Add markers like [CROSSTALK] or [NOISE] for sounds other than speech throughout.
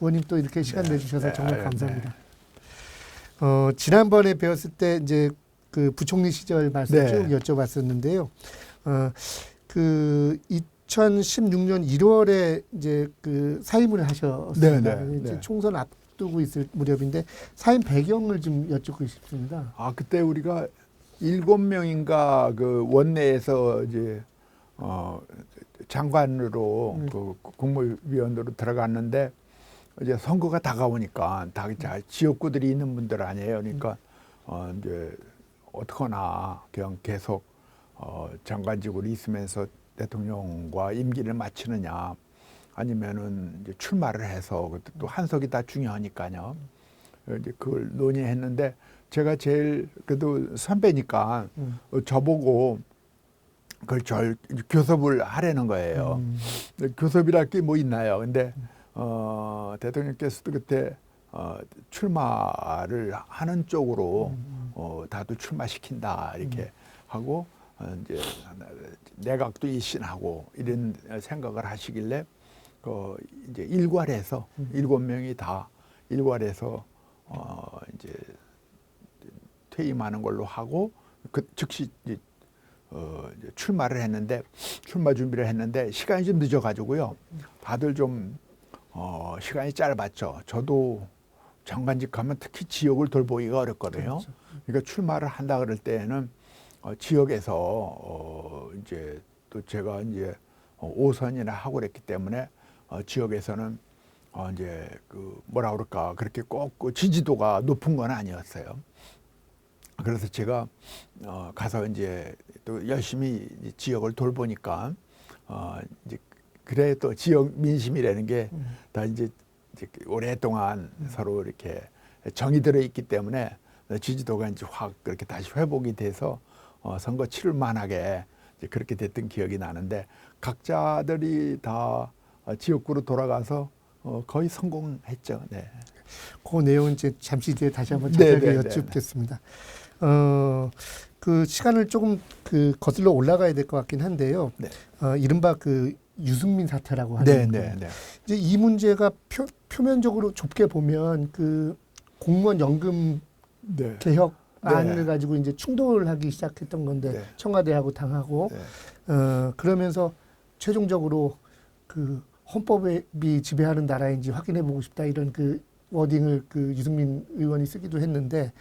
의원님 또 이렇게 시간 네, 내주셔서 네, 정말 감사합니다. 어, 지난번에 배웠을 때 이제 그 부총리 시절 말씀 네. 쭉 여쭤봤었는데요. 어, 그 2016년 1월에 이제 그 사임을 하셨습니다. 네, 네, 네. 총선 앞두고 있을 무렵인데 사임 배경을 좀 여쭙고 싶습니다. 아 그때 우리가 일곱 명인가 그 원내에서 이제 어 장관으로 음. 그 국무위원으로 들어갔는데 이제 선거가 다가오니까 다 자- 지역구들이 있는 분들 아니에요. 그러니까 어 이제 어떡하나 그냥 계속 어 장관직으로 있으면서 대통령과 임기를 마치느냐 아니면은 이제 출마를 해서 또 한석이 다 중요하니까요. 이제 그걸 논의했는데 제가 제일 그래도 선배니까 음. 어, 저보고 그걸 절 교섭을 하라는 거예요. 음. 교섭이랄 게 뭐 있나요? 근데 어, 대통령께서도 그때 어, 출마를 하는 쪽으로 음. 어, 다들 출마시킨다 이렇게 하고 어, 이제 내각도 일신하고 이런 생각을 하시길래 그 이제 일괄해서 음. 일곱 명이 다 일괄해서 어, 이제 퇴임하는 걸로 하고 그 즉시 이제 어, 이제 출마를 했는데 출마 준비를 했는데 시간이 좀 늦어가지고요. 다들 좀 어, 시간이 짧았죠. 저도 장관직 가면 특히 지역을 돌보기가 어렵거든요. 그렇죠. 그러니까 출마를 한다 그럴 때는 어, 지역에서 어, 이제 또 제가 이제 어, 오선이나 하고 그랬기 때문에 어, 지역에서는 어, 이제 그 뭐라 그럴까 그렇게 꼭 그 지지도가 높은 건 아니었어요. 그래서 제가 어, 가서 이제 또 열심히 이 지역을 돌보니까 어, 이제 그래 또 지역 민심이라는 게다 이제, 이제 오랫동안 서로 이렇게 정이 들어 있기 때문에 지지도가 이제 확 그렇게 다시 회복이 돼서 어, 선거 치를 만하게 이제 그렇게 됐던 기억이 나는데 각자들이 다 어, 지역구로 돌아가서 어, 거의 성공했죠. 네. 그 내용은 이제 잠시 뒤에 다시 한번 네, 자세하게 네, 네, 여쭙겠습니다. 어, 그 시간을 조금 그 거슬러 올라가야 될 것 같긴 한데요. 네. 어, 이른바 그 유승민 사태라고 하는 네, 거. 네, 네. 이제 이 문제가 표, 표면적으로 좁게 보면 그 공무원 연금 네. 개혁 네. 안을 가지고 이제 충돌을 하기 시작했던 건데 네. 청와대하고 당하고 네. 어, 그러면서 최종적으로 그 헌법이 지배하는 나라인지 확인해 보고 싶다 이런 그 워딩을 그 유승민 의원이 쓰기도 했는데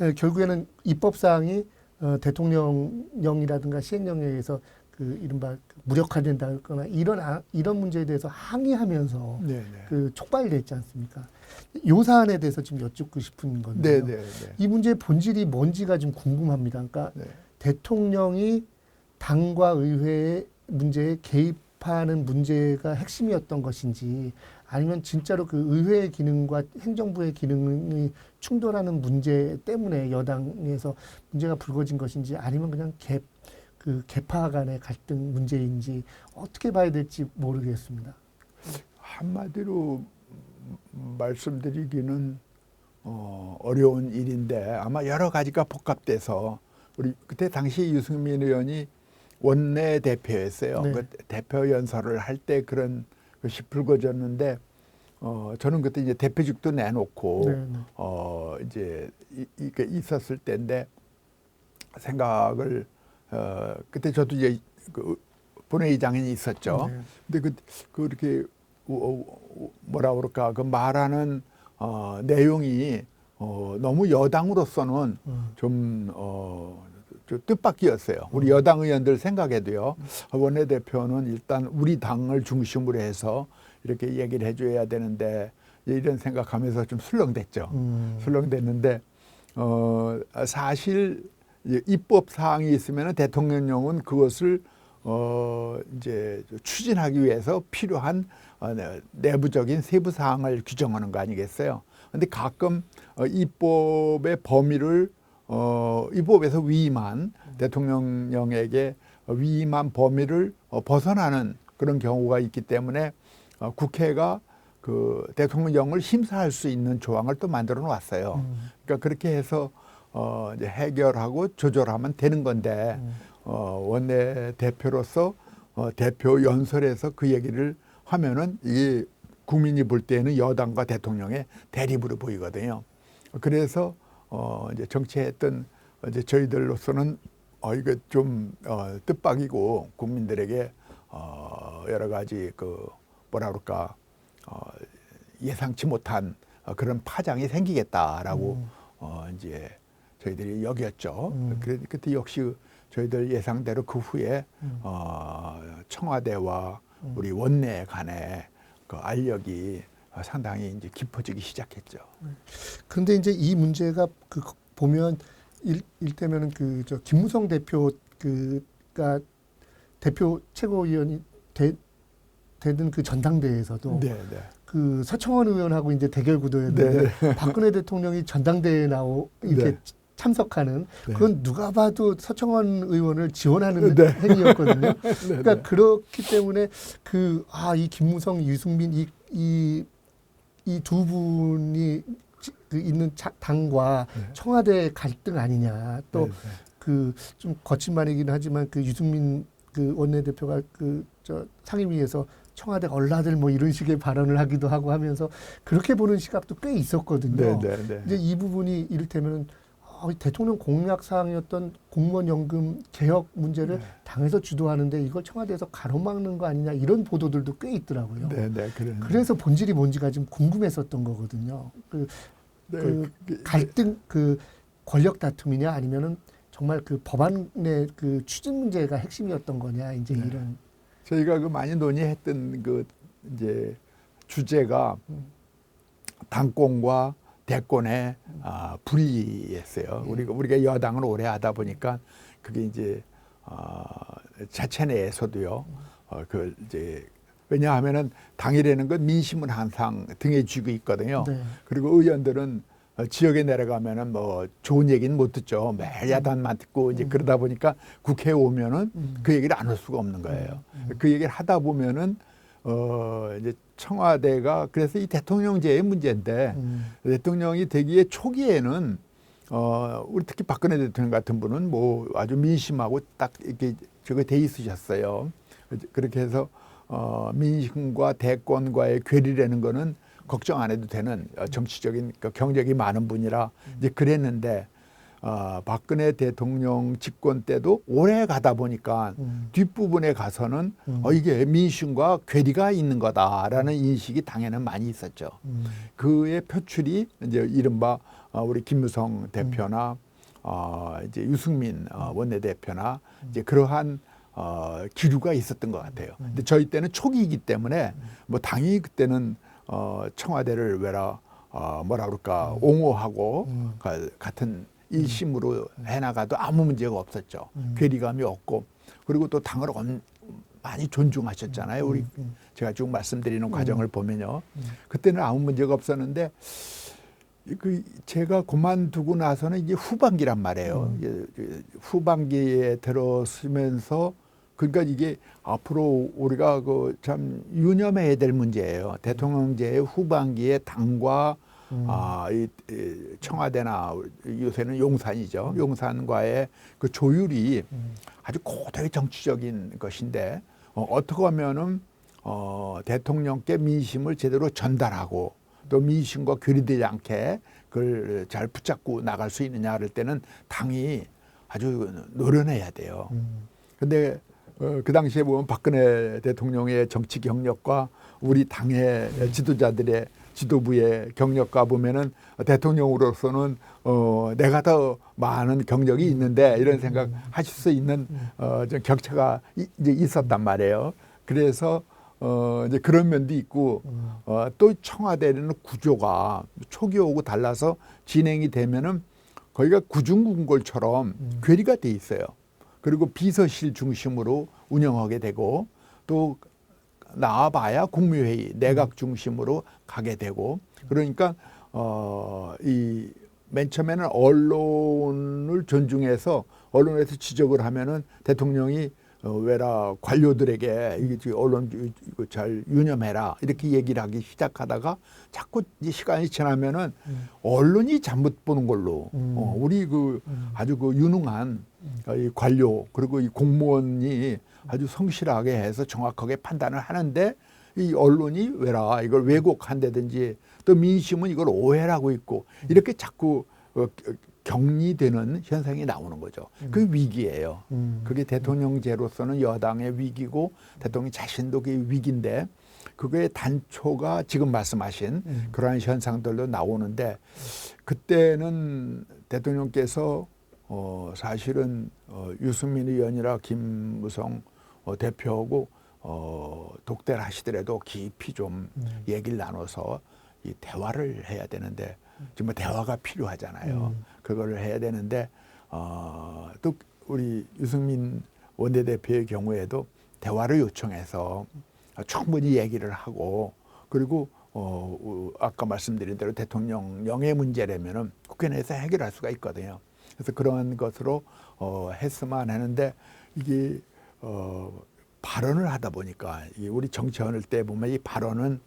에, 결국에는 입법 사항이 어, 대통령령이라든가 시행령에 의해서 그 이른바 그 무력화된다거나 이런 아, 이런 문제에 대해서 항의하면서 네, 네. 그 촉발됐지 않습니까? 요 사안에 대해서 좀 여쭙고 싶은 건데요. 네, 네, 네. 이 문제의 본질이 뭔지가 좀 궁금합니다. 그러니까 네. 대통령이 당과 의회의 문제에 개입하는 문제가 핵심이었던 것인지 아니면 진짜로 그 의회의 기능과 행정부의 기능이 충돌하는 문제 때문에 여당에서 문제가 불거진 것인지 아니면 그냥 개, 그 개파 간의 갈등 문제인지 어떻게 봐야 될지 모르겠습니다. 한마디로 말씀드리기는 어, 어려운 일인데 아마 여러 가지가 복합돼서 우리 그때 당시 유승민 의원이 원내 대표였어요. 네. 그 대표 연설을 할 때 그런 것이 불거졌는데 어, 저는 그때 이제 대표직도 내놓고 네, 네. 어 이제 이, 이게 있었을 때인데 생각을 어 그때 저도 이제 그 본회의장에 있었죠. 네. 근데 그 그렇게 뭐라 그럴까 그 말하는 어 내용이 어 너무 여당으로서는 음. 좀 어 좀 뜻밖이었어요. 우리 여당 의원들 생각에도요. 원내대표는 일단 우리 당을 중심으로 해서 이렇게 얘기를 해줘야 되는데 이런 생각하면서 좀 술렁댔죠. 음. 술렁댔는데 어 사실 입법 사항이 있으면 대통령령은 그것을 어 이제 추진하기 위해서 필요한 어, 내- 내부적인 세부 사항을 규정하는 거 아니겠어요? 근데 가끔 어, 입법의 범위를 어 입법에서 위임한 대통령령에게 위임한 범위를 어, 벗어나는 그런 경우가 있기 때문에 어, 국회가 그 대통령령을 심사할 수 있는 조항을 또 만들어 놓았어요. 음. 그러니까 그렇게 해서 어 이제 해결하고 조절하면 되는 건데 음. 어 원내 대표로서 어 대표 연설에서 그 얘기를 하면은 이게 국민이 볼 때는 여당과 대통령의 대립으로 보이거든요. 그래서 어 이제 정치했던 이제 저희들로서는 어 이거 좀 어, 뜻밖이고 국민들에게 어 여러 가지 그 뭐라 그럴까 어 예상치 못한 어, 그런 파장이 생기겠다라고 음. 어 이제 저희들이 여겼죠. 음. 그때 역시 저희들 예상대로 그 후에 음. 어 청와대와 음. 우리 원내 간의 그 알력이 어, 상당히 이제 깊어지기 시작했죠. 근데 이제 이 문제가 그 보면 일, 일테면은 그 저 김무성 대표 그가 대표 최고위원이 되, 되는 그 전당대회에서도 네, 네. 그 서청원 의원하고 이제 대결 구도였는데 박근혜 대통령이 전당대회에 나오 이렇게 네. 참석하는 네. 그건 누가 봐도 서청원 의원을 지원하는 네. 행위였거든요. [LAUGHS] 네, 그러니까 네. 그렇기 때문에 그 아 이 김무성, 유승민 이 이 이 두 분이 지- 그 있는 차- 당과 네. 청와대 갈등 아니냐 네, 또 네. 그좀 거친 말이긴 하지만 그 유승민 그 원내대표가 그 저 상임위에서 청와대 얼라들 뭐 이런 식의 발언을 하기도 하고 하면서 그렇게 보는 시각도 꽤 있었거든요. 네, 네, 네. 이제 이 부분이 이를테면 어, 대통령 공약 사항이었던 공무원 연금 개혁 문제를 네. 당에서 주도하는데 이걸 청와대에서 가로막는 거 아니냐 이런 보도들도 꽤 있더라고요. 네, 네, 그래. 그래서 본질이 뭔지가 좀 궁금했었던 거거든요. 그 네, 그 그- 갈등 그 권력 다툼이냐 아니면은 정말 그 법안의 그 추진 문제가 핵심이었던 거냐 이제 네. 이런 저희가 그 많이 논의했던 그 이제 주제가 음. 당권과 대권의 아, 분리였어요. 예. 우리가 우리가 여당을 오래 하다 보니까 그게 이제 어, 자체 내에서도요. 어, 그 이제 왜냐하면은 당이라는 건 민심은 항상 등에 쥐고 있거든요. 네. 그리고 의원들은 어, 지역에 내려가면은 뭐 좋은 얘기는 못 듣죠. 매일 야단만 듣고 이제 그러다 보니까 국회에 오면은 음. 그 얘기를 안 할 수가 없는 거예요. 음. 그 얘기를 하다 보면은 어 이제 청와대가 그래서 이 대통령제의 문제인데 음. 대통령이 되기에 초기에는 어 우리 특히 박근혜 대통령 같은 분은 뭐 아주 민심하고 딱 이렇게 저거 돼 있으셨어요. 그렇게 해서 어 민심과 대권과의 괴리라는 거는 걱정 안 해도 되는 어, 정치적인 그 경력이 많은 분이라 이제 그랬는데 어 박근혜 대통령 집권 때도 오래 가다 보니까 음. 뒷부분에 가서는 음. 어 이게 민심과 괴리가 있는 거다라는 인식이 당에는 많이 있었죠. 음. 그의 표출이 이제 이른바 어, 우리 김무성 대표나 어, 이제 유승민 어, 원내대표나 이제 그러한 어, 기류가 있었던 것 같아요. 근데 저희 때는 초기이기 때문에 뭐 당이 그때는 어, 청와대를 왜라 어, 뭐라 그럴까 옹호하고 음. 가- 같은 일심으로 해나가도 아무 문제가 없었죠. 음. 괴리감이 없고 그리고 또 당을 엄- 많이 존중하셨잖아요. 우리 음. 제가 쭉 말씀드리는 과정을 보면요. 음. 그때는 아무 문제가 없었는데 그 제가 그만두고 나서는 이제 후반기란 말이에요. 음. 그 후반기에 들어서면서 그러니까 이게 앞으로 우리가 그 참 유념해야 될 문제예요. 대통령제의 후반기에 당과 음. 아, 이, 이 청와대나 요새는 용산이죠. 용산과의 그 조율이 음. 아주 고도의 정치적인 것인데 어, 어떻게 하면은 어, 대통령께 민심을 제대로 전달하고 또 민심과 괴리되지 않게 그걸 잘 붙잡고 나갈 수 있느냐 할 때는 당이 아주 노련해야 돼요. 음. 근데 어, 그 당시에 보면 박근혜 대통령의 정치 경력과 우리 당의 지도자들의 지도부의 경력과 보면은 대통령으로서는 어, 내가 더 많은 경력이 있는데 이런 생각 하실 수 있는 어, 좀 격차가 이- 이제 있었단 말이에요. 그래서 어, 이제 그런 면도 있고 음. 어, 또 청와대는 구조가 초기하고 달라서 진행이 되면은 거기가 구중궁궐처럼 음. 괴리가 돼 있어요. 그리고 비서실 중심으로 운영하게 되고 또 나와봐야 국무회의 내각 중심으로 가게 되고 그러니까 어 이 맨 처음에는 언론을 존중해서 언론에서 지적을 하면은 대통령이 어, 왜라 관료들에게 이게 지금 언론 이- 이거 잘 유념해라 이렇게 얘기를 하기 시작하다가 자꾸 이 시간이 지나면은 음. 언론이 잘못 보는 걸로 음. 어, 우리 그 음. 아주 그 유능한 어, 이 관료 그리고 이 공무원이 아주 성실하게 해서 정확하게 판단을 하는데 이 언론이 왜라 이걸 왜곡한다든지 또 민심은 이걸 오해라고 있고 이렇게 자꾸 어, 격리되는 현상이 나오는 거죠. 그 위기예요. 음. 그게 대통령제로서는 여당의 위기고 대통령 자신도 그 위기인데 그거의 단초가 지금 말씀하신 음. 그러한 현상들도 나오는데 그때는 대통령께서 어 사실은 어 유승민 의원이라 김무성 어 대표하고 어 독대를 하시더라도 깊이 좀 음. 얘기를 나눠서 이 대화를 해야 되는데 정말 대화가 필요하잖아요. 음. 그거를 해야 되는데 어 또 우리 유승민 원내대표의 경우에도 대화를 요청해서 충분히 얘기를 하고 그리고 어 어, 아까 말씀드린 대로 대통령령의 문제라면은 국회 내에서 해결할 수가 있거든요. 그래서 그러한 것으로 어 했으면 하는데 이게 어 발언을 하다 보니까 이 우리 정치원을 때 보면 이 발언은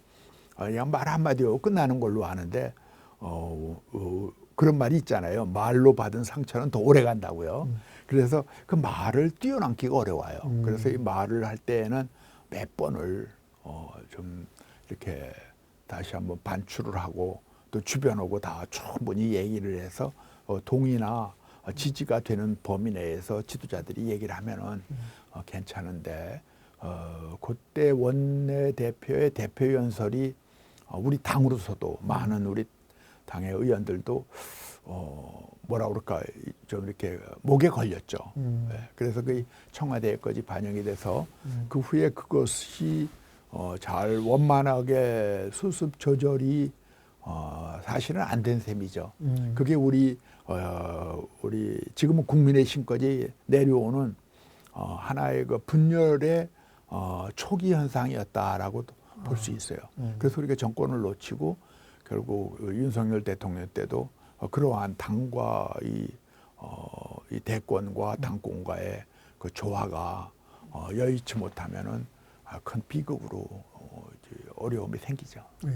어, 그냥 말 한마디로 끝나는 걸로 아는데 어, 어, 그런 말이 있잖아요. 말로 받은 상처는 더 오래 간다고요. 그래서 그 말을 뛰어넘기가 어려워요. 음. 그래서 이 말을 할 때에는 몇 번을 어, 좀 이렇게 다시 한번 반출을 하고 또 주변하고 다 충분히 얘기를 해서 어, 동의나 어, 지지가 되는 범위 내에서 지도자들이 얘기를 하면은 어, 괜찮은데 어, 그때 원내 대표의 대표 연설이 어, 우리 당으로서도 많은 우리 당의 의원들도 어, 뭐라 그럴까 이- 좀 이렇게 목에 걸렸죠. 음. 예, 그래서 그 청와대에까지 반영이 돼서 음. 그 후에 그것이 어, 잘 원만하게 수습 조절이 어, 사실은 안 된 셈이죠. 음. 그게 우리 어, 우리 지금은 국민의힘까지 내려오는 어, 하나의 그 분열의 어, 초기 현상이었다라고 볼수 있어요. 음. 그래서 우리가 정권을 놓치고 결국 그 윤석열 대통령 때도 어, 그러한 당과 이, 어, 이 대권과 당권과의 그 조화가 어, 여의치 못하면은 아, 큰 비극으로 어, 이제 어려움이 생기죠. 네.